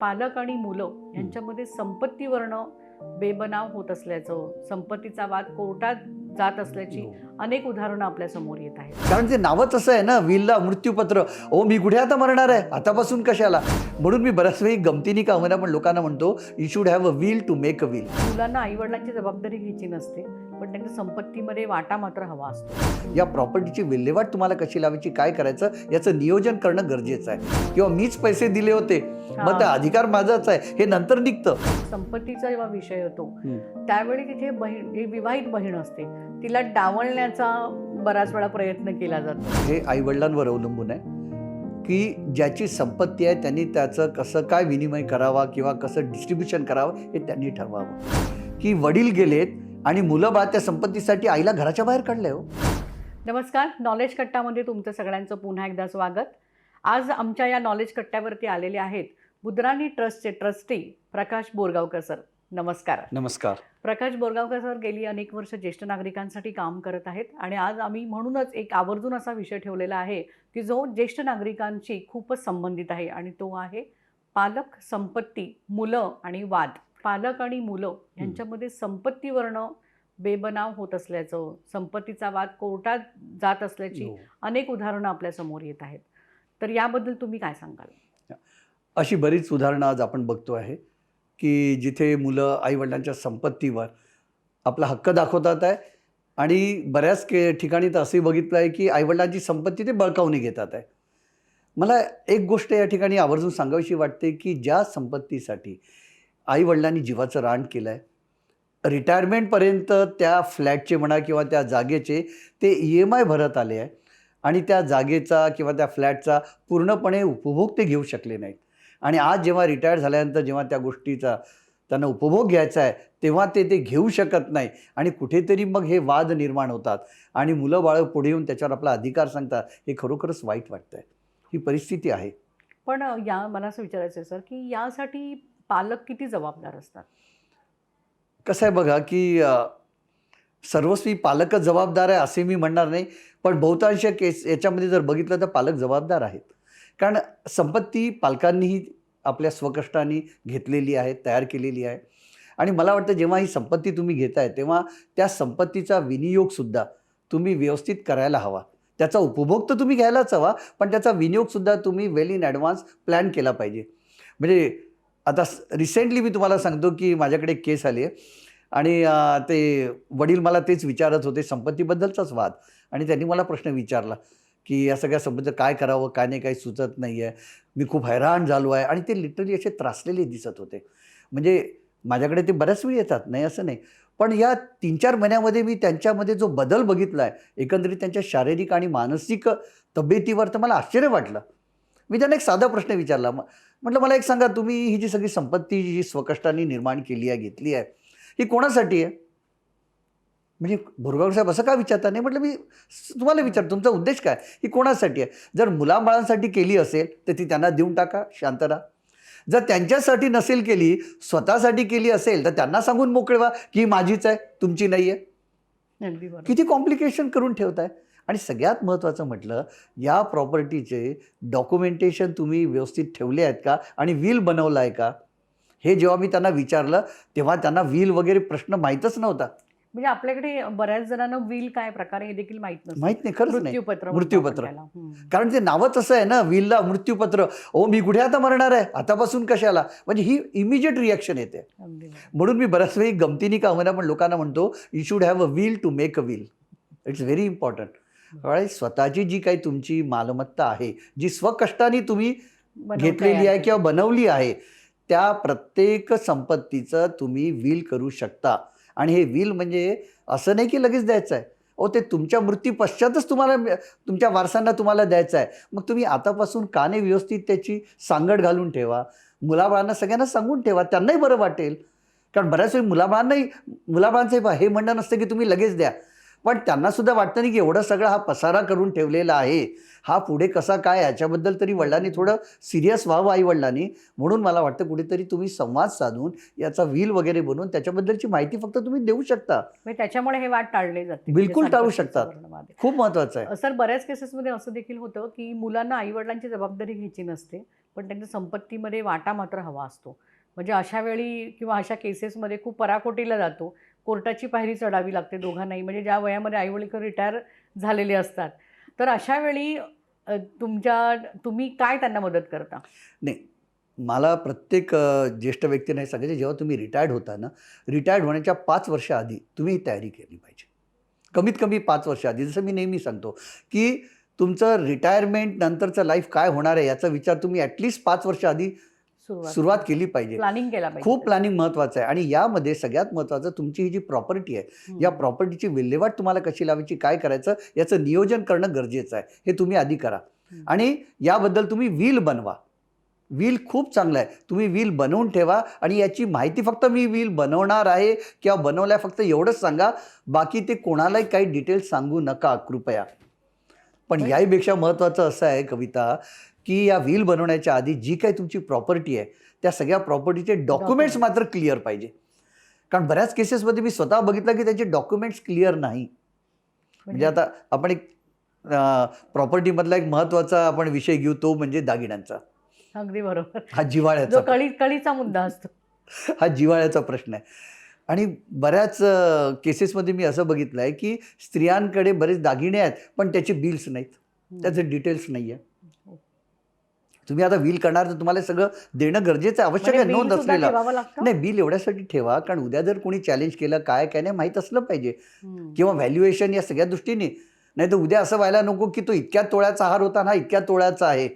पालक आणि मुलं यांच्यामध्ये संपत्तीवरनं बेबनाव होत असल्याचं संपत्तीचा वाद कोर्टात जात असल्याची अनेक उदाहरणं आपल्यासमोर येत आहेत. कारण ते नावच असं आहे ना विलला मृत्यूपत्र ओ मी कुठे आता मरणार आहे? आतापासून कशाला? म्हणून मी बऱ्याच वेळी गमतीने का होईना पण लोकांना म्हणतो you should have a will to make a will मुलांना आईवडिलांची जबाबदारी घ्यायची नसते. पण त्यांच्या संपत्तीमध्ये वाटा मात्र हवा असतो. या प्रॉपर्टीची विल्हेवाट तुम्हाला कशी लावायची काय करायचं याचं नियोजन करणं गरजेचं आहे. किंवा मीच पैसे दिले होते मग ते अधिकार माझाच आहे हे नंतर निघतं. संपत्तीचा जेव्हा विषय येतो हम्म. त्यावेळी तिथे बहीण विवाहित बहीण असते तिला डावलण्याचा बराच वेळा प्रयत्न केला जातो. हे आईवडिलांवर अवलंबून आहे की ज्याची संपत्ती आहे त्यांनी त्याचं कसं काय विनिमय करावा किंवा कसं डिस्ट्रीब्युशन करावं हे त्यांनी ठरवावं. की वडील गेलेत आणि मुलं बा त्या संपत्तीसाठी आईला घराच्या बाहेर काढलंय हो. नमस्कार नॉलेज कट्टामध्ये तुमचं सगळ्यांचं पुन्हा एकदा स्वागत. आज आमच्या या नॉलेज कट्ट्यावरती आलेले आहेत बुद्राणी ट्रस्टचे ट्रस्टी प्रकाश बोरगावकर सर. नमस्कार. नमस्कार. प्रकाश बोरगावकर सर गेली अनेक वर्ष ज्येष्ठ नागरिकांसाठी काम करत आहेत आणि आज आम्ही म्हणूनच एक आवर्जून असा विषय ठेवलेला आहे की जो ज्येष्ठ नागरिकांशी खूपच संबंधित आहे आणि तो आहे पालक संपत्ती मुलं आणि वाद. पालक आणि मुलं यांच्यामध्ये संपत्तीवरनं बेबनाव होत असल्याचं संपत्तीचा वाद कोर्टात जात असल्याची अनेक उदाहरणं आपल्यासमोर येत आहेत. तर याबद्दल तुम्ही काय सांगाल? अशी बरीच उदाहरणं आज आपण बघतो आहे की जिथे मुलं आईवडिलांच्या संपत्तीवर आपला हक्क दाखवतात आहे आणि बऱ्याच के ठिकाणी तर असंही बघितलं आहे की आईवडिलांची संपत्ती ते बळकावणी घेतात आहे. मला एक गोष्ट या ठिकाणी आवर्जून सांगावीशी वाटते की ज्या संपत्तीसाठी आईवडिलांनी जीवाचं रान केलं आहे रिटायरमेंटपर्यंत त्या फ्लॅटचे म्हणा किंवा त्या जागेचे ते ई एम आय भरत आले आहे आणि त्या जागेचा किंवा त्या फ्लॅटचा पूर्णपणे उपभोग ते घेऊ शकले नाहीत. आणि आज जेव्हा रिटायर झाल्यानंतर जेव्हा त्या गोष्टीचा त्यांना उपभोग घ्यायचा आहे तेव्हा ते ते घेऊ शकत नाही. आणि कुठेतरी मग हे वाद निर्माण होतात. आणि मुलं बाळं पुढे येऊन त्याच्यावर आपला अधिकार सांगतात हे खरोखरच वाईट वाटतं आहे ही परिस्थिती आहे. पण या मला असं विचारायचं आहे सर की यासाठी पालक किती जबाबदार असतात? कसं आहे बघा की सर्वस्वी पालकच जबाबदार आहे असे मी म्हणणार नाही. पण बहुतांश केस याच्यामध्ये जर बघितलं तर पालक जबाबदार आहेत. कारण संपत्ती पालकांनीही आपल्या स्वकष्टाने घेतलेली आहे तयार केलेली आहे. आणि मला वाटतं जेव्हा ही संपत्ती तुम्ही घेताय तेव्हा त्या संपत्तीचा विनियोगसुद्धा तुम्ही व्यवस्थित करायला हवा. त्याचा उपभोग तर तुम्ही घ्यायलाच हवा पण त्याचा विनियोगसुद्धा तुम्ही वेल इन ॲडव्हान्स प्लॅन केला पाहिजे. म्हणजे आता रिसेंटली मी तुम्हाला सांगतो की माझ्याकडे एक केस आली आहे. आणि ते वडील मला तेच विचारत होते संपत्तीबद्दलचाच वाद. आणि त्यांनी मला प्रश्न विचारला की या सगळ्या संबंध काय करावं काय नाही काही सुचत नाही आहे मी खूप हैराण झालो आहे. आणि ते लिटरली असे त्रासलेले दिसत होते. म्हणजे माझ्याकडे ते बऱ्याच वेळी येतात नाही असं नाही. पण या तीन चार महिन्यामध्ये मी त्यांच्यामध्ये जो बदल बघितला आहे एकंदरीत त्यांच्या शारीरिक आणि मानसिक तब्येतीवर तर मला आश्चर्य वाटलं. मी त्यांना एक साधा प्रश्न विचारला. म- म्हटलं मला एक सांगा तुम्ही ही जी सगळी संपत्ती जी स्वकष्टाने निर्माण केली आहे घेतली आहे ही कोणासाठी आहे? म्हणजे बोरगाव साहेब असं का विचारता नाही? म्हटलं मी तुम्हाला विचार तुमचा उद्देश काय? ही कोणासाठी आहे? जर मुलाबाळांसाठी केली असेल तर ती त्यांना देऊन टाका शांत राहा. जर त्यांच्यासाठी नसेल केली स्वतःसाठी केली असेल तर त्यांना सांगून मोकळवा की ही माझीच आहे तुमची नाही आहे किती कॉम्प्लिकेशन करून ठेवताय. आणि सगळ्यात महत्त्वाचं म्हटलं या प्रॉपर्टीचे डॉक्युमेंटेशन तुम्ही व्यवस्थित ठेवले आहेत का आणि विल बनवलं आहे का? हे जेव्हा मी त्यांना विचारलं तेव्हा त्यांना विल वगैरे प्रश्न माहीतच नव्हता. म्हणजे आपल्याकडे बऱ्याच जणांना विल काय प्रकार हे देखील माहीत माहीत नाही खरंच नाही. मृत्यूपत्र. कारण ते नावच असं आहे ना विलला मृत्यूपत्र. ओ मी कुठे आता मरणार आहे? आतापासून कशाला? म्हणजे ही इमिजिएट रिॲक्शन येते. म्हणून मी बऱ्याच वेळी गमतीने का होईना पण लोकांना म्हणतो you should have a will to make a will it's very important स्वतःची जी काही तुमची मालमत्ता आहे जी स्वकष्टाने तुम्ही घेतलेली आहे. किंवा बनवली आहे त्या प्रत्येक संपत्तीचं तुम्ही विल करू शकता. आणि हे विल म्हणजे असं नाही की लगेच द्यायचं आहे. ओ ते तुमच्या मृत्यू पश्चातच तुम्हाला तुमच्या वारसांना तुम्हाला द्यायचं आहे. मग तुम्ही आतापासून काने व्यवस्थित त्याची सांगड घालून ठेवा? मुलाबाळांना सगळ्यांना सांगून ठेवा. त्यांनाही बरं वाटेल. कारण बऱ्याच वेळी मुलाबाळांनाही मुलाबाळांचं हे म्हणणं नसतं की तुम्ही लगेच द्या. पण त्यांना सुद्धा वाटतं नाही की एवढा सगळा हा पसारा करून ठेवलेला आहे. हा पुढे कसा काय याच्याबद्दल तरी वडिलांनी थोडं सिरियस व्हावं आई वडिलांनी म्हणून मला वाटतं कुठेतरी तुम्ही संवाद साधून याचा व्हील वगैरे बनवून त्याच्याबद्दलची माहिती फक्त तुम्ही देऊ शकता. म्हणजे त्याच्यामुळे हे वाद टाळले जाते बिलकुल म्हणजे टाळू संपत्तीचं शकतात. खूप महत्वाचं आहे. सर बऱ्याच केसेसमध्ये असं देखील होतं की मुलांना आई वडिलांची जबाबदारी घ्यायची नसते पण त्यांच्या संपत्तीमध्ये वाटा मात्र हवा असतो. म्हणजे अशा वेळी किंवा अशा केसेसमध्ये खूप पराकोटीला जातो. कोर्टाची पायरी चढावी लागते दोघांनाही. म्हणजे ज्या वयामध्ये आईवडील रिटायर झालेले असतात. तर अशा वेळी तुमच्या तुम्ही काय त्यांना मदत करता? नाही. मला प्रत्येक ज्येष्ठ व्यक्तीने सांगायचे जेव्हा तुम्ही रिटायर्ड होता ना रिटायर्ड होण्याच्या पाच वर्षाआधी तुम्ही ही तयारी केली पाहिजे. कमीत कमी पाच वर्षाआधी जसं मी नेहमी सांगतो की तुमचं रिटायरमेंट नंतरचं लाईफ काय होणार आहे याचा विचार तुम्ही ॲटलिस्ट पाच वर्ष आधी सुरुवात केली. पाहिजे. प्लॅनिंग केला पाहिजे. खूप प्लॅनिंग महत्त्वाचं आहे. आणि यामध्ये सगळ्यात महत्त्वाचं तुमची ही जी प्रॉपर्टी आहे. या प्रॉपर्टीची विल्हेवाट तुम्हाला कशी लावायची काय करायचं याचं नियोजन करणं गरजेचं आहे. हे तुम्ही आधी करा. आणि याबद्दल तुम्ही व्हील बनवा. व्हील खूप चांगलं आहे. तुम्ही व्हील बनवून ठेवा आणि याची माहिती फक्त मी व्हील बनवणार आहे किंवा बनवल्या फक्त एवढंच सांगा. बाकी ते कोणालाही काही डिटेल्स सांगू नका कृपया. पण पण- याहीपेक्षा महत्त्वाचं असं आहे कविता की या व्हील बनवण्याच्या आधी जी काही तुमची प्रॉपर्टी आहे त्या सगळ्या प्रॉपर्टीचे डॉक्युमेंट्स. मात्र क्लिअर पाहिजे. कारण बऱ्याच केसेसमध्ये मी स्वतः बघितलं की त्याचे डॉक्युमेंट्स क्लिअर नाही. म्हणजे आता आपण एक प्रॉपर्टीमधला एक महत्त्वाचा आपण विषय घेऊ तो म्हणजे दागिन्यांचा. अगदी बरोबर. हा जिवाळ्याचा कळी कळीचा मुद्दा असतो. हा जिवाळ्याचा प्रश्न आहे. आणि बऱ्याच केसेसमध्ये मी असं बघितलं आहे की स्त्रियांकडे बरेच दागिने आहेत पण त्याचे बिल्स नाहीत. त्याचे डिटेल्स नाही आहे तुम्ही आता व्हील करणार तर तुम्हाला सगळं देणं गरजेचं आहे. आवश्यक म्हणजे आहे नोंद bill सुद्धा असलेलं नाही बिल एवढ्यासाठी ठेवा कारण उद्या जर कोणी चॅलेंज केलं काय काय नाही माहीत असलं पाहिजे. किंवा व्हॅल्युएशन या सगळ्या दृष्टीने. नाही तर उद्या असं व्हायला नको की तो इतक्या तोळ्याचा हार होता ना इतक्या तोळ्याचा आहे.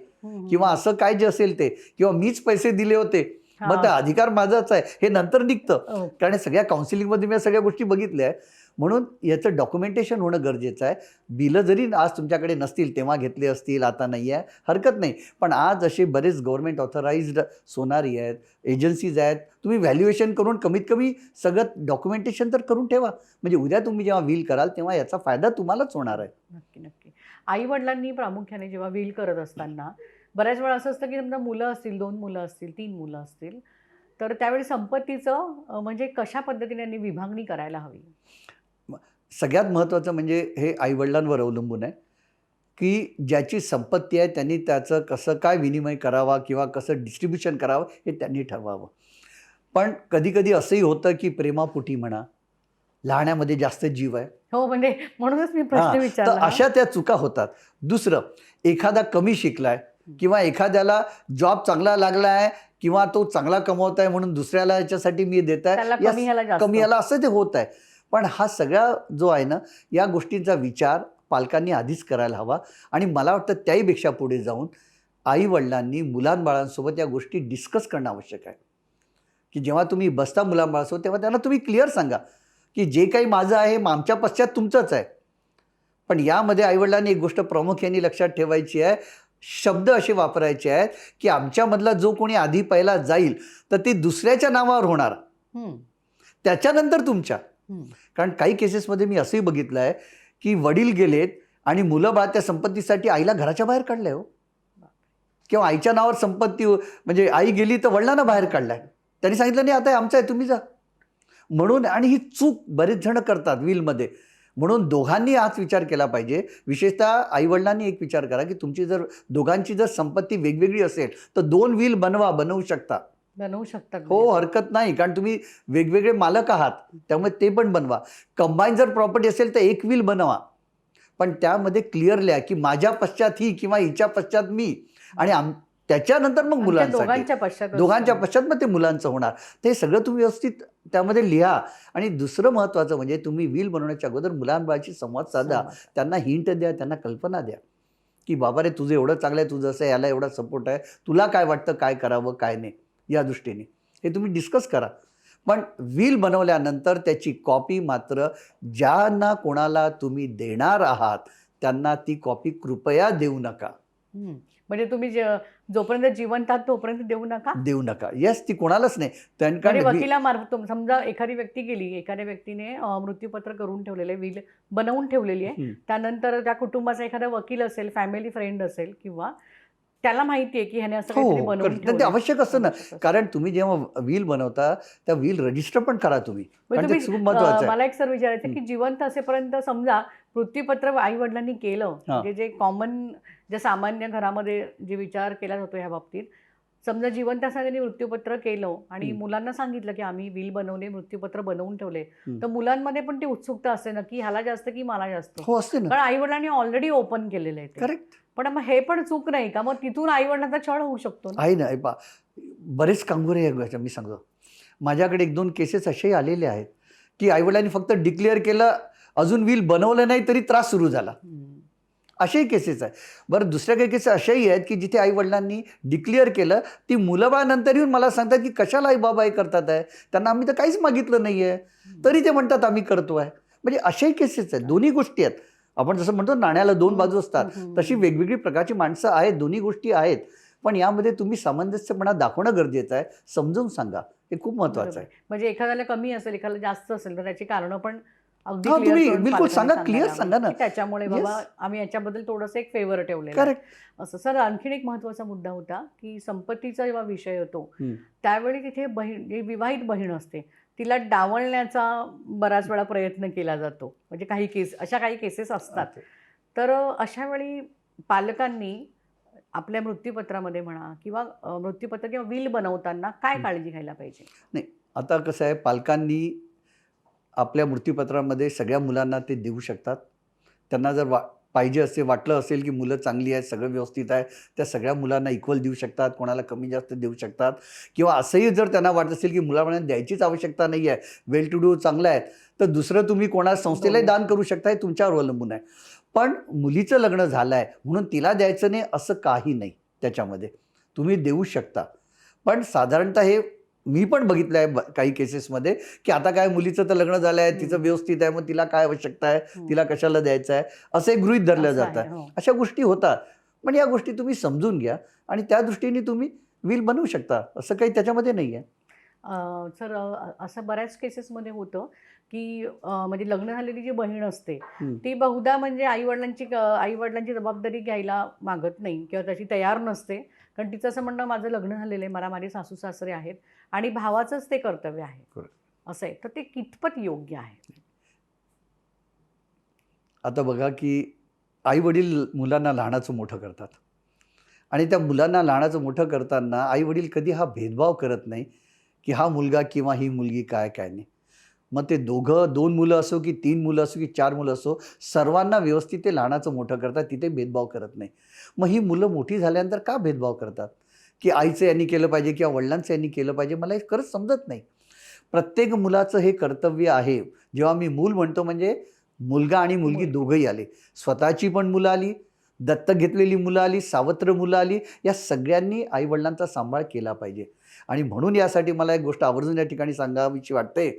किंवा असं काय जे असेल ते. किंवा मीच पैसे दिले होते. मग अधिकार माझाच आहे. हे नंतर निघतं. हो. कारण सगळ्या काउन्सिलिंगमध्ये मी सगळ्या गोष्टी बघितल्या म्हणून याचं डॉक्युमेंटेशन होणं गरजेचं आहे. बिलं जरी आज तुमच्याकडे नसतील तेव्हा घेतले असतील आता नाही आहे हरकत नाही. पण आज असे बरेच गव्हर्नमेंट ऑथराईज्ड सोनारी आहेत एजन्सीज आहेत तुम्ही व्हॅल्युएशन करून कमीत कमी सगळं डॉक्युमेंटेशन तर करून ठेवा. म्हणजे उद्या तुम्ही जेव्हा व्हील कराल तेव्हा याचा फायदा तुम्हालाच होणार आहे. नक्की नक्की. आई वडिलांनी प्रामुख्याने जेव्हा व्हील करत असताना बऱ्याच वेळा असं असतं की समजा मुलं असतील दोन मुलं असतील तीन मुलं असतील तर त्यावेळी संपत्तीचं म्हणजे कशा पद्धतीने विभागणी करायला हवी? सगळ्यात महत्त्वाचं म्हणजे हे आईवडिलांवर अवलंबून आहे की ज्याची संपत्ती आहे त्यांनी त्याचं कसं काय विनिमय करावा किंवा कसं डिस्ट्रीब्युशन करावं हे त्यांनी ठरवावं. पण कधीकधी असंही होतं की प्रेमापोटी म्हणा लहाण्यामध्ये जास्त जीव आहे. हो म्हणजे म्हणूनच मी प्रश्न तर विचारला अशा त्या चुका होतात. दुसरं एखादा कमी शिकलाय किंवा एखाद्याला जॉब चांगला लागला आहे किंवा तो चांगला कमवत आहे म्हणून दुसऱ्याला याच्यासाठी मी देत आहे कमी याला असं ते होत आहे पण हा सगळा जो आहे ना या गोष्टींचा विचार पालकांनी आधीच करायला हवा. आणि मला वाटतं त्याहीपेक्षा पुढे जाऊन आई वडिलांनी मुलांबाळांसोबत या गोष्टी डिस्कस करणं आवश्यक आहे. की जेव्हा तुम्ही बसता मुलांबाळासोबत तेव्हा त्यांना तुम्ही क्लिअर सांगा की जे काही माझं आहे आमच्या पश्चात तुमचंच आहे. पण यामध्ये आईवडिलांनी एक गोष्ट प्रामुख्याने लक्षात ठेवायची आहे. शब्द असे वापरायचे आहेत की आमच्यामधला जो कोणी आधी पहिला जाईल तर ते दुसऱ्याच्या नावावर होणार. त्याच्यानंतर तुमच्या. कारण काही केसेसमध्ये मी असंही बघितलं आहे की वडील गेलेत आणि मुलं बाळ त्या संपत्तीसाठी आईला घराच्या बाहेर काढलंय हो. किंवा आईच्या नावावर संपत्ती म्हणजे आई गेली तर वडिलांना बाहेर काढलाय. त्यांनी सांगितलं नाही आता आमचं आहे तुम्ही जा. म्हणून आणि ही चूक बरेच जण करतात विलमध्ये म्हणून दोघांनी हाच विचार केला पाहिजे. विशेषतः आईवडिलांनी एक विचार करा की तुमची जर दोघांची जर संपत्ती वेगवेगळी असेल तर दोन व्हील बनवा बनवू शकता. बनवू शकतात हो हरकत नाही कारण तुम्ही वेगवेगळे मालक आहात त्यामुळे ते पण बनवा. कंबाईन जर प्रॉपर्टी असेल तर एक व्हील बनवा. पण त्यामध्ये क्लिअर लिहा की माझ्या पश्चात ही किंवा हिच्या पश्चात मी. आणि आम त्याच्यानंतर मग मुलांसाठी. दोघांच्या पश्चात दोघांच्या पश्चात मग ते मुलांचं होणार. ते सगळं तुम्ही व्यवस्थित त्यामध्ये लिहा. आणि दुसरं महत्त्वाचं म्हणजे तुम्ही व्हील बनवण्याच्या अगोदर मुलांबाळाची संवाद साधा. त्यांना हिंट द्या त्यांना कल्पना द्या. की बाबा रे तुझं एवढं चांगलं आहे तुझं असं आहे, याला एवढा सपोर्ट आहे. तुला काय वाटतं काय करावं काय नाही. या दृष्टीने. हे तुम्ही डिस्कस करा. पण व्हील बनवल्यानंतर त्याची कॉपी मात्र ज्यांना कोणाला तुम्ही देणार आहात त्यांना ती कॉपी कृपया देऊ नका. म्हणजे तुम्ही जोपर्यंत जिवंत आहात तोपर्यंत देऊ नका? देऊ नका. येस ती कोणालाच नाही. त्यां- म्हणजे वकिलामार्फत समजा एखादी व्यक्ती गेली एखाद्या व्यक्तीने मृत्यूपत्र करून ठेवलेलं विल बनवून ठेवलेली आहे. त्यानंतर त्या कुटुंबाचा एखादा वकील असेल फॅमिली फ्रेंड असेल किंवा त्याला माहिती आहे की ह्याने असं हो काहीतरी बनवून कारण ते. आवश्यक असतं ना आवश्यक असतं. कारण तुम्ही जेव्हा व्हील बनवता त्या व्हील रजिस्टर पण करा तुम्ही कारण ते तुम्ही, खूप महत्वाचं अं, आहे मला एक सर विचारायचं की. जिवंत असेपर्यंत समजा मृत्यूपत्र आई वडिलांनी केलं म्हणजे जे कॉमन जे सामान्य घरामध्ये जे विचार केला जातो ह्या बाबतीत समजा जिवंत असताना त्यांनी मृत्यूपत्र केलं आणि. मुलांना सांगितलं की आम्ही विल बनवले मृत्यूपत्र बनवून ठेवले. तर मुलांमध्ये पण ती उत्सुकता असते ना की ह्याला जास्त की मला जास्त हो असते ना कारण आई वडिलांनी ऑलरेडी ओपन केलेलं आहे ते. करेक्ट पण मग हे पण चूक नाही का? मग तिथून आई वडिलांचा छळ होऊ शकतो ना. आहे ना हे पहा, बरेच कांगोरे आहे मी सांगतो. माझ्याकडे एक दोन केसेस असेही आलेले आहेत की आईवडिलांनी फक्त डिक्लेअर केलं अजून विल बनवलं नाही तरी त्रास सुरू झाला. असेही केसेस आहे बरं दुसऱ्या काही केसेस अशाही आहेत की जिथे आईवडिलांनी डिक्लेअर केलं ती मुलं बाळ नंतर येऊन मला सांगतात की कशाला आई बाबा हे करतात आहे? त्यांना आम्ही तर काहीच मागितलं नाही आहे तरी ते म्हणतात आम्ही करतो आहे म्हणजे अशाही केसेस आहेत. दोन्ही गोष्टी आहेत. आपण जसं म्हणतो नाण्याला दोन बाजू असतात. तशी वेगवेगळी प्रकारची माणसं आहेत दोन्ही गोष्टी आहेत पण यामध्ये तुम्ही सामंजस्यपणा दाखवणं गरजेचं आहे समजून सांगा हे खूप महत्वाचं बरोबर. आहे म्हणजे एखाद्याला कमी असेल एखाद्याला जास्त असेल तर त्याची कारणं पण तुम्ही बिलकुल सांगा, clear सांगा ना. त्याच्यामुळे. बाबा आम्ही याच्याबद्दल थोडंसं एक फेवर. करेक्ट असं सर आणखीन एक महत्त्वाचा मुद्दा होता की संपत्तीचा जेव्हा विषय हम्म. त्यावेळी तिथे बहीण विवाहित बहीण असते तिला डावलण्याचा बराच वेळा प्रयत्न केला जातो म्हणजे काही केस अशा काही केसेस असतात तर अशा वेळी पालकांनी आपल्या मृत्यूपत्रामध्ये म्हणा किंवा मृत्यूपत्र किंवा विल बनवताना काय. काळजी घ्यायला पाहिजे आता कसं आहे पालकांनी आपल्या मृत्यूपत्रामध्ये सगळ्या मुलांना ते देऊ शकतात. त्यांना जर वा पाहिजे असे वाटलं असेल की मुलं चांगली आहेत सगळं व्यवस्थित आहे त्या सगळ्या मुलांना इक्वल देऊ शकतात कोणाला कमी जास्त देऊ शकतात. किंवा असंही जर त्यांना वाटत असेल की मुलांना द्यायचीच आवश्यकता नाही आहे वेल टू डू चांगलं आहे तर दुसरं तुम्ही कोणा संस्थेलाही दान करू शकता हे तुमच्यावर अवलंबून आहे. पण मुलीचं लग्न झालं आहे म्हणून तिला द्यायचं नाही असं काही नाही त्याच्यामध्ये. तुम्ही देऊ शकता. पण साधारणतः हे मी पण बघितलं आहे काही केसेसमध्ये की आता काय मुलीचं तर लग्न झालं आहे तिचं. व्यवस्थित आहे मग तिला काय आवश्यकता आहे हं. तिला कशाला द्यायचं आहे असं गृहित धरलं जातं आहे. अशा गोष्टी होतात पण या गोष्टी तुम्ही समजून घ्या आणि त्या दृष्टीने तुम्ही विल बनवू शकता असं काही त्याच्यामध्ये नाही आहे सर असं बऱ्याच केसेसमध्ये होतं की म्हणजे लग्न झालेली जी बहीण असते. ती बहुधा म्हणजे आईवडिलांची आईवडिलांची जबाबदारी घ्यायला मागत नाही किंवा त्याची तयार नसते कारण तिचं असं म्हणणं माझं लग्न झालेलं आहे मला माझे सासू सासरे आहेत आणि भावाचंच ते कर्तव्य आहे. असं आहे. तर ते कितपत योग्य आहे? आता बघा की आई वडील मुलांना लहानाचं मोठं करतात. आणि त्या मुलांना लहानाचं मोठं करताना आई वडील कधी हा भेदभाव करत नाही की हा मुलगा किंवा ही मुलगी काय काय नाही. मग ते दोघं दोन मुलं असो की तीन मुलं असो की चार मुलं असो सर्वांना व्यवस्थित ते लहानाचं मोठं करतात तिथे भेदभाव करत नाही. मग ही मुलं मोठी झाल्यानंतर का भेदभाव करतात? की आईचं यांनी केलं पाहिजे किंवा वडिलांचं यांनी केलं पाहिजे मला हे खरंच समजत नाही. प्रत्येक मुलाचं हे कर्तव्य आहे. जेव्हा मी मूल म्हणतो म्हणजे मुलगा आणि मुलगी मूल. दोघंही आले. स्वतःची पण मुलं आली दत्तक घेतलेली मुलं आली सावत्र मुलं आली या सगळ्यांनी आईवडिलांचा सांभाळ केला पाहिजे आणि म्हणून यासाठी मला एक गोष्ट आवर्जून या ठिकाणी सांगावीची वाटते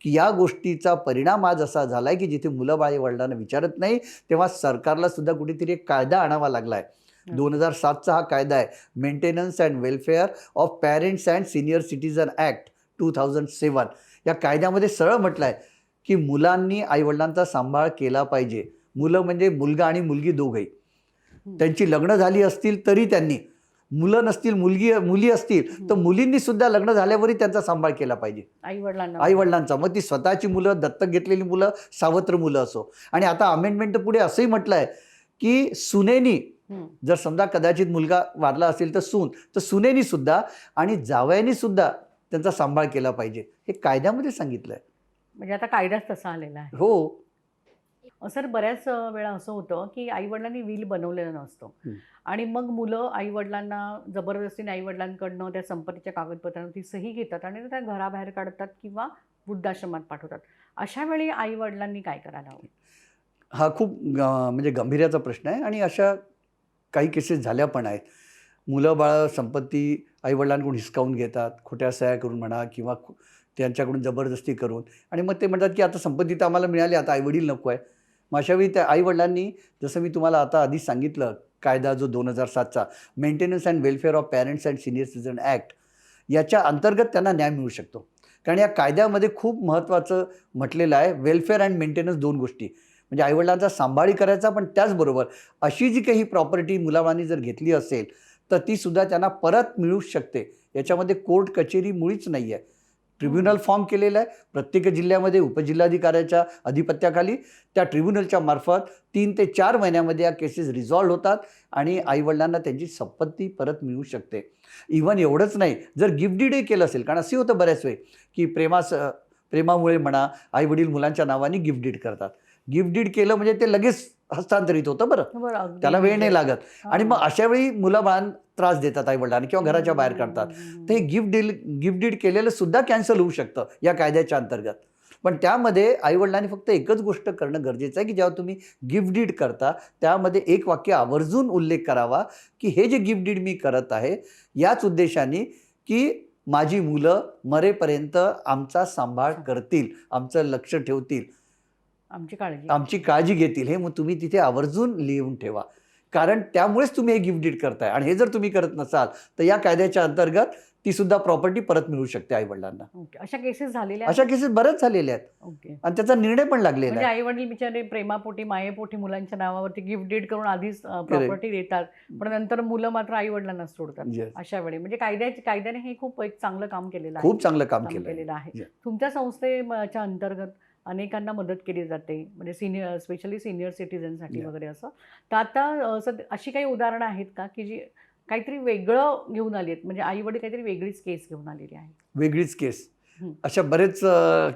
की या गोष्टीचा परिणाम आज असा झाला आहे की जिथे मुलं बाई वडिलांना विचारत नाही तेव्हा सरकारला सुद्धा कुठेतरी एक कायदा आणावा लागला आहे. दोन हजार सातचा हा कायदा आहे maintenance and welfare of parents and senior citizen act two thousand seven या कायद्यामध्ये सरळ म्हटलं आहे की मुलांनी आईवडिलांचा सांभाळ केला पाहिजे मुलं म्हणजे मुलगा आणि मुलगी दोघंही. त्यांची लग्न झाली असतील तरी त्यांनी. मुलं नसतील मुलगी मुली असतील तर. मुलींनी सुद्धा लग्न झाल्यावरही त्यांचा सांभाळ केला पाहिजे. आईवडिलांना. आईवडिलांचा. मग ती स्वतःची मुलं दत्तक घेतलेली मुलं सावत्र मुलं असो. आणि आता अमेंडमेंट पुढे असंही म्हटलं आहे की सुनेनी. जर समजा कदाचित मुलगा वारला असेल तर सून तर सुनेनी सुद्धा आणि जावयानी सुद्धा त्यांचा सांभाळ केला पाहिजे. हे कायद्यामध्ये सांगितलं आहे म्हणजे आता कायदाच तसा आलेला आहे. हो. सर बऱ्याच वेळा असं होतं की आईवडिलांनी विल बनवलेलं नसतं. आणि मग मुलं आईवडिलांना जबरदस्तीने आईवडिलांकडनं त्या संपत्तीच्या कागदपत्रांची सही घेतात आणि त्या घराबाहेर काढतात किंवा वृद्धाश्रमात पाठवतात. अशा वेळी आईवडिलांनी काय करायला हवं? हा खूप म्हणजे गंभीर्याचा प्रश्न आहे आणि अशा काही केसेस झाल्या पण आहेत. मुलं बाळं संपत्ती आईवडिलांकडून हिसकावून घेतात खोट्या सह्या करून म्हणा किंवा खो- त्यांच्याकडून जबरदस्ती करून. आणि मग ते म्हणतात की आता संपत्ती तर आम्हाला मिळाली आता आईवडील नको आहे. मग अशावेळी त्या आईवडिलांनी जसं मी तुम्हाला आता आधीच सांगितलं कायदा जो दोन हजार सातचा maintenance and welfare of parents and senior citizen act याच्या अंतर्गत त्यांना न्याय मिळू शकतो. कारण या कायद्यामध्ये खूप महत्त्वाचं म्हटलेलं आहे वेलफेअर अँड मेंटेनन्स दोन गोष्टी. म्हणजे आईवडिलांचा सांभाळी करायचा पण त्याचबरोबर अशी जी काही प्रॉपर्टी मुलाबाळांनी जर घेतली असेल तर तीसुद्धा त्यांना परत मिळू शकते. याच्यामध्ये कोर्ट कचेरी मुळीच नाही आहे ट्रिब्युनल फॉर्म केलेलं आहे. प्रत्येक जिल्ह्यामध्ये उपजिल्हाधिकाऱ्याच्या अधिपत्याखाली. त्या ट्रिब्युनलच्या मार्फत तीन ते चार महिन्यामध्ये या केसेस रिझॉल्व्ह होतात आणि आईवडिलांना त्यांची संपत्ती परत मिळू शकते. इवन एवढंच नाही जर गिफ्ट डीडही केलं असेल कारण असे होतं बऱ्याच वेळ की प्रेमास प्रेमामुळे म्हणा आईवडील मुलांच्या नावाने गिफ्ट डीड करतात. गिफ्ट डीड केलं म्हणजे ते लगेच हस्तांतरित होतं बरं. त्याला वेळ नाही लागत. आणि मग अशा वेळी मुलं बाळां त्रास देतात आई वडिलांना किंवा घराच्या बाहेर काढतात. हे गिफ्ट डील गिफ्ट डीड केलेलं सुद्धा कॅन्सल होऊ शकतं या कायद्याच्या अंतर्गत. पण त्यामध्ये आईवडिलांनी फक्त एकच गोष्ट करणं गरजेचं आहे की जेव्हा तुम्ही गिफ्ट डीड करता त्यामध्ये एक वाक्य आवर्जून उल्लेख करावा की हे जे गिफ्ट डीड मी करत आहे याच उद्देशाने की माझी मुलं मरेपर्यंत आमचा सांभाळ करतील आमचं लक्ष ठेवतील. आमची काळजी आमची काळजी घेतील. हे मग तुम्ही तिथे आवर्जून लिहून ठेवा. कारण त्यामुळेच तुम्ही हे गिफ्ट डीड करताय. आणि हे जर तुम्ही करत नसाल तर या कायद्याच्या अंतर्गत ती सुद्धा प्रॉपर्टी परत मिळू शकते आई वडिलांना ओके. अशा केसेस झालेल्या अशा केसेस बऱ्याच झालेल्या आहेत. ओके. आणि त्याचा निर्णय पण लागलेला म्हणजे आहे. आई वडील बिचारे प्रेमापोटी मायेपोटी मुलांच्या नावावरती गिफ्ट डीड करून आधीच प्रॉपर्टी देतात. पण नंतर मुलं मात्र आई वडिलांना सोडतात Yes. अशा वेळी. म्हणजे कायद्याचे कायद्याने हे खूप एक चांगलं काम केलेलं आहे. खूप चांगलं काम काम केलं केलेलं आहे. तुमच्या संस्थेच्या अंतर्गत अनेकांना मदत केली जाते म्हणजे सिनियर स्पेशली सिनियर सिटीजनसाठी. वगैरे असं तर आता सद अशी काही उदाहरणं आहेत का की जी काहीतरी वेगळं घेऊन आली आहेत म्हणजे आई वडील काहीतरी वेगळीच केस घेऊन आलेली आहे वेगळीच केस. अशा बरेच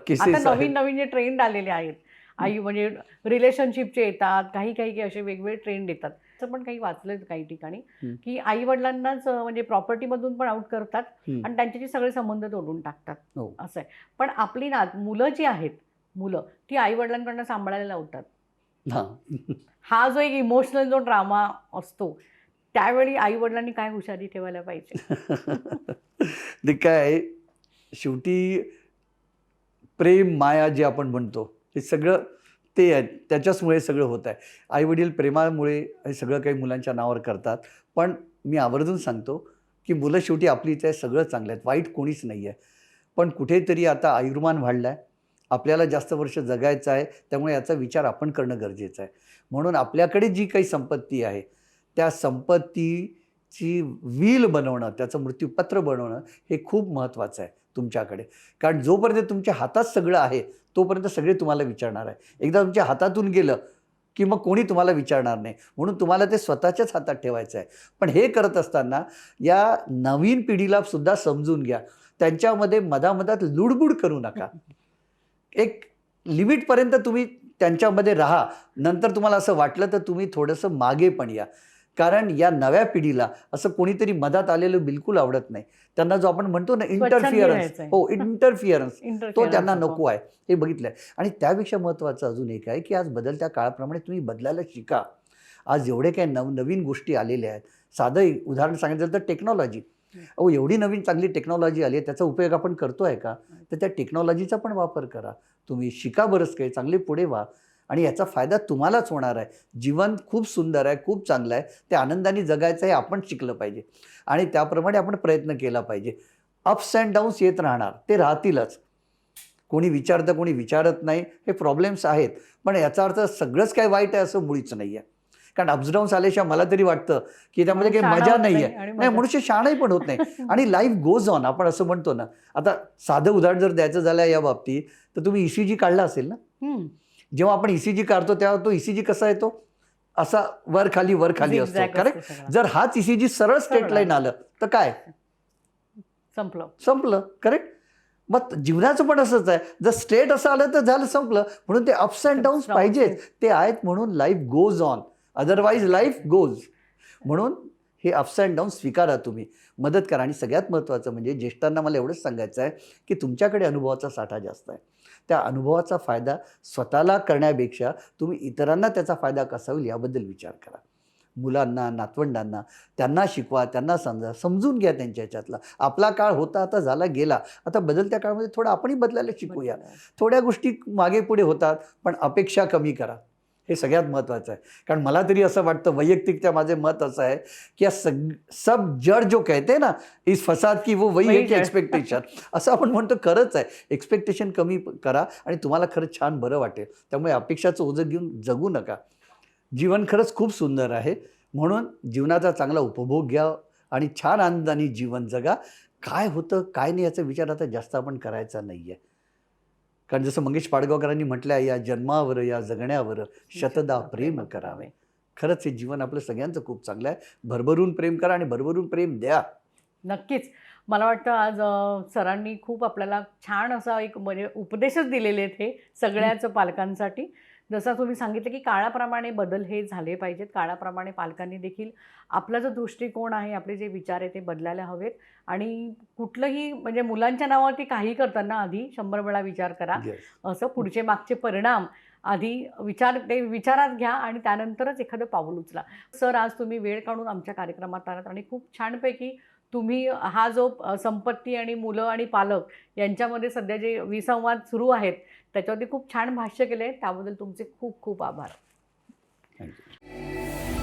केसेस आता नवीन नवीन जे ट्रेंड आलेले आहेत आई म्हणजे रिलेशनशिपचे येतात काही काही काही असे वेगवेगळे ट्रेंड येतात असं पण काही वाचलं काही ठिकाणी. की आई वडिलांनाच म्हणजे प्रॉपर्टीमधून पण आउट करतात. आणि त्यांच्याशी सगळे संबंध तोडून टाकतात हो. असं आहे पण आपली ना मुलं जी आहेत मुलं ती आई वडिलांकडनं सांभाळायला लावतात. हा. हा जो एक इमोशनल जो ड्रामा असतो त्यावेळी आई वडिलांनी काय हुशारी ठेवायला पाहिजे? ते काय शेवटी प्रेम माया जे आपण म्हणतो हे सगळं ते आहे. त्याच्याचमुळे सगळं होत आहे. आईवडील प्रेमामुळे हे सगळं काही मुलांच्या नावावर करतात. पण मी आवर्जून सांगतो की मुलं शेवटी आपली इथे सगळं चांगलं आहेत. वाईट कोणीच नाही आहे पण कुठेतरी आता आयुर्मान वाढला आहे आपल्याला जास्त वर्ष जगायचं आहे त्यामुळे याचा विचार आपण करणं गरजेचं आहे. म्हणून आपल्याकडे जी काही संपत्ती आहे त्या संपत्तीची वील बनवणं त्याचं मृत्यूपत्र बनवणं हे खूप महत्त्वाचं आहे तुमच्याकडे. कारण जोपर्यंत तुमच्या हातात सगळं आहे तोपर्यंत सगळे तुम्हाला विचारणार आहे. एकदा तुमच्या हातातून गेलं की मग कोणी तुम्हाला विचारणार नाही. म्हणून तुम्हाला ते स्वतःच्याच हातात ठेवायचं आहे. पण हे करत असताना या नवीन पिढीला सुद्धा समजून घ्या. त्यांच्यामध्ये मधामधात लुडबुड करू नका. एक लिमिटपर्यंत तुम्ही त्यांच्यामध्ये राहा. नंतर तुम्हाला असं वाटलं तर तुम्ही थोडंसं मागे पण या. कारण या नव्या पिढीला असं कोणीतरी मधात आलेलं बिलकुल आवडत नाही. त्यांना जो आपण म्हणतो ना इंटरफिअरन्स. हो इंटरफिअरन्स तो त्यांना नको. आहे. हे बघितलंय. आणि त्यापेक्षा महत्त्वाचं अजून एक आहे की आज बदलत्या काळाप्रमाणे तुम्ही बदलायला शिका. आज एवढे काही नव नवीन गोष्टी आलेल्या आहेत. साधं उदाहरण सांगायचं तर टेक्नॉलॉजी. अहो एवढी नवीन चांगली टेक्नॉलॉजी आली आहे त्याचा उपयोग आपण करतोय का? तर त्या टेक्नॉलॉजीचा पण वापर करा. तुम्ही शिका बरंच काही चांगले पुढे व्हा. आणि याचा फायदा तुम्हालाच होणार आहे. जीवन खूप सुंदर आहे खूप चांगलं आहे. ते आनंदाने जगायचं हे आपण शिकलं पाहिजे. आणि त्याप्रमाणे आपण प्रयत्न केला पाहिजे. अप्स अँड डाऊन्स येत राहणार ते राहतीलच. कोणी विचारतं कोणी विचारत नाही. हे प्रॉब्लेम्स आहेत. पण याचा अर्थ सगळंच काय वाईट आहे असं मुळीच नाही आहे कारण अप्स डाऊन्स आल्याशिवाय मला तरी वाटतं की त्यामध्ये काही मजा नाही आहे नाही मनुष्य शहाणाही पण होत नाही. आणि लाईफ गोज ऑन आपण असं म्हणतो ना. आता साधं उदाहरण जर द्यायचं झालं या बाबतीत तर तुम्ही ई सी जी काढला असेल ना. जेव्हा आपण ई सी जी काढतो तेव्हा तो ई सी जी कसा येतो? असा वर खाली वर खाली असतो. करेक्ट. जर हाच ई सी जी सरळ स्ट्रेट सरळ. लाईन आलं तर काय? संपलं. संपलं. करेक्ट मग जीवनाचं पण असंच आहे. जर स्ट्रेट असं आलं तर झालं संपलं. म्हणून ते अप्स अँड डाऊन्स पाहिजेत ते आहेत म्हणून life goes on otherwise life goes म्हणून हे अप्स अँड डाऊन स्वीकारा तुम्ही. मदत करा. आणि सगळ्यात महत्त्वाचं म्हणजे ज्येष्ठांना मला एवढंच सांगायचं आहे की तुमच्याकडे अनुभवाचा साठा जास्त आहे. त्या अनुभवाचा फायदा स्वतःला करण्यापेक्षा तुम्ही इतरांना त्याचा फायदा कसा होईल याबद्दल विचार करा. मुलांना नातवंडांना त्यांना शिकवा त्यांना समजा समजून घ्या त्यांच्या ह्याच्यातला. आपला काळ होता आता झाला गेला. आता बदलत्या काळामध्ये थोडं आपणही बदलायला शिकूया. थोड्या गोष्टी मागे पुढे होतात पण अपेक्षा कमी करा. हे सगळ्यात महत्त्वाचं आहे. कारण मला तरी असं वाटतं वैयक्तिकच्या माझे मत असं आहे की या सग सब जड जो कहते ना इस फसाद की वो वही की. एक्सपेक्टेशन असं आपण म्हणतो खरंच आहे. एक्सपेक्टेशन कमी करा आणि तुम्हाला खरंच छान बरं वाटेल. त्यामुळे अपेक्षाचं ओझं घेऊन जगू नका. जीवन खरंच खूप सुंदर आहे. म्हणून जीवनाचा चांगला उपभोग घ्या आणि छान आनंदाने जीवन जगा. काय होतं काय नाही याचा विचार आता जास्त आपण करायचा नाही आहे कारण जसं मंगेश पाडगावकरांनी म्हटलं आहे या जन्मावर या जगण्यावर शतदा प्रेम करावे. खरंच हे जीवन आपलं सगळ्यांचं खूप चांगलं आहे. भरभरून प्रेम करा आणि भरभरून प्रेम द्या. नक्कीच. मला वाटतं आज सरांनी खूप आपल्याला छान असा एक म्हणजे उपदेशच दिलेले आहेत हे सगळ्याच पालकांसाठी. जसं तुम्ही सांगितलं की काळाप्रमाणे बदल हे झाले पाहिजेत. काळाप्रमाणे पालकांनी देखील आपला जो दृष्टिकोन आहे आपले जे विचार आहे ते बदलायला हवेत. आणि कुठलंही म्हणजे मुलांच्या नावावरती काही करताना आधी शंभर वेळा विचार करा. असं पुढचे मागचे परिणाम आधी विचार ते विचारात घ्या आणि त्यानंतरच एखादं पाऊल उचला. सर आज तुम्ही वेळ काढून आमच्या कार्यक्रमात आलात आणि खूप छानपैकी तुम्ही हा जो संपत्ती आणि मुलं आणि पालक यांच्यामध्ये सध्या जे विसंवाद सुरू आहेत त्याच्यावरती खूप छान भाष्य केले त्याबद्दल तुमचे खूप खूप आभार Thank you.